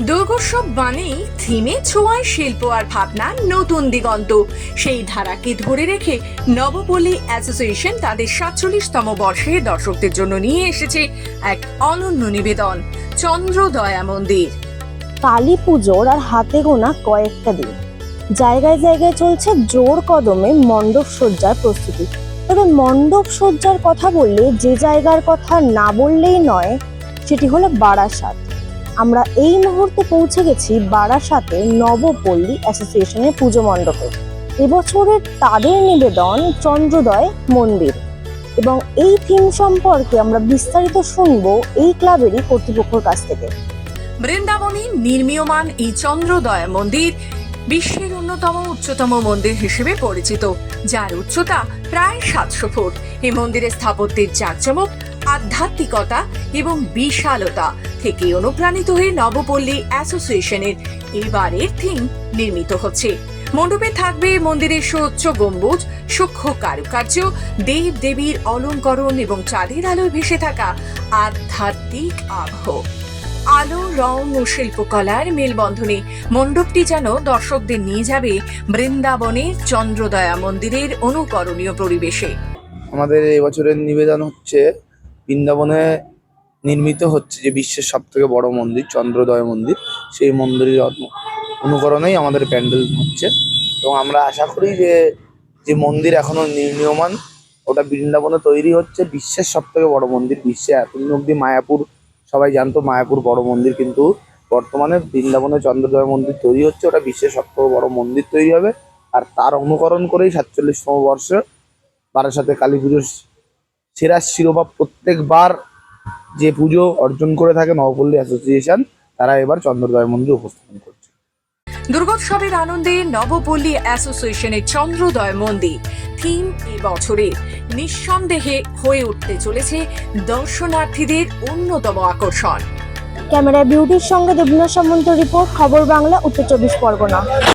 দুর্গোৎসব মানেই থিমে ছোঁয়ায় শিল্প আর ভাবনা নতুন দিগন্ত। সেই ধারাকে ধরে রেখে নবপল্লী অ্যাসোসিয়েশন তাদের সাতচল্লিশতম বর্ষে দর্শকদের জন্য নিয়ে এসেছে এক অনন্য নিবেদন, চন্দ্রদয়া মন্দির। কালী পুজোর আর হাতে গোনা কয়েকটা দিন। জায়গায় জায়গায় চলছে জোর কদমে মণ্ডপ সজ্জার প্রস্তুতি। তবে মণ্ডপ সজ্জার কথা বললে যে জায়গার কথা না বললেই নয়, সেটি হলো বারাসাত। আমরা এই মুহূর্তে পৌঁছে গেছি বারাসাতে নবপল্লী অ্যাসোসিয়েশনের পুজো মণ্ডপে। এবছরের তাদের নিবেদন চন্দ্রোদয় মন্দির। এবং এই থিম সম্পর্কে আমরা বিস্তারিত শুনব এই ক্লাবেরই কর্তৃপক্ষের কাছ থেকে। বৃন্দাবনে নির্মীয়মান এই চন্দ্রোদয় মন্দির বিশ্বের অন্যতম উচ্চতম মন্দির হিসেবে পরিচিত। যার উচ্চতা প্রায় সাতশো ফুট। এই মন্দিরের স্থাপত্যের জাঁকজমক আধ্যাত্মিকতা এবং বিশালতা থেকে অনুপ্রাণিত হয়ে নবপল্লী অ্যাসোসিয়েশনের এবারের থিম নির্মিত হচ্ছে। মণ্ডপে থাকবে মন্দিরের সুউচ্চ গম্বুজ, সূক্ষ্ম কারুকার্য, দেব দেবীর অলঙ্করণ এবং চাঁদের আলোয় ভেসে থাকা আধ্যাত্মিক আবহ। আলো, রং ও শিল্পকলার মেলবন্ধনে মণ্ডপটি যেন দর্শকদের নিয়ে যাবে বৃন্দাবনের চন্দ্রদয়া মন্দিরের অনুকরণীয় পরিবেশে। আমাদের এই বছরের নিবেদন হচ্ছে বৃন্দাবনে নির্মিত হচ্ছে যে বিশ্বের সব থেকে বড় মন্দির, চন্দ্রোদয় মন্দির। সেই মন্দিরের অনুকরণেই আমাদের প্যান্ডেল হচ্ছে। এবং আমরা আশা করি যে যে মন্দির এখনও নির্মীয়মান, ওটা বৃন্দাবনে তৈরি হচ্ছে। বিশ্বের সব থেকে বড় মন্দির বিশ্বে। এতদিন অব্দি মায়াপুর, সবাই জানতো মায়াপুর বড় মন্দির, কিন্তু বর্তমানে বৃন্দাবনে চন্দ্রদয় মন্দির তৈরি হচ্ছে। ওটা বিশ্বের সব থেকে বড় মন্দির তৈরি হবে। আর তার অনুকরণ করেই সাতচল্লিশতম বর্ষে বারাসাতে কালী পুজোর সেরা শিরোপা প্রত্যেকবার যে পুজো অর্জন করে থাকে নবপল্লী অ্যাসোসিয়েশন তারা এবার চন্দ্রদয় মন্দির উপস্থাপন করছে। দুর্গোৎসবের আনন্দে নবপল্লী অ্যাসোসিয়েশনের চন্দ্রোদয় মন্দির থিম এ বছরে নিঃসন্দেহে হয়ে উঠতে চলেছে দর্শনার্থীদের অন্যতম আকর্ষণ। ক্যামেরায় বিউটির সঙ্গে দেবনা সামন্ত রিপোর্ট খবর বাংলা উত্তর চব্বিশ পরগনা।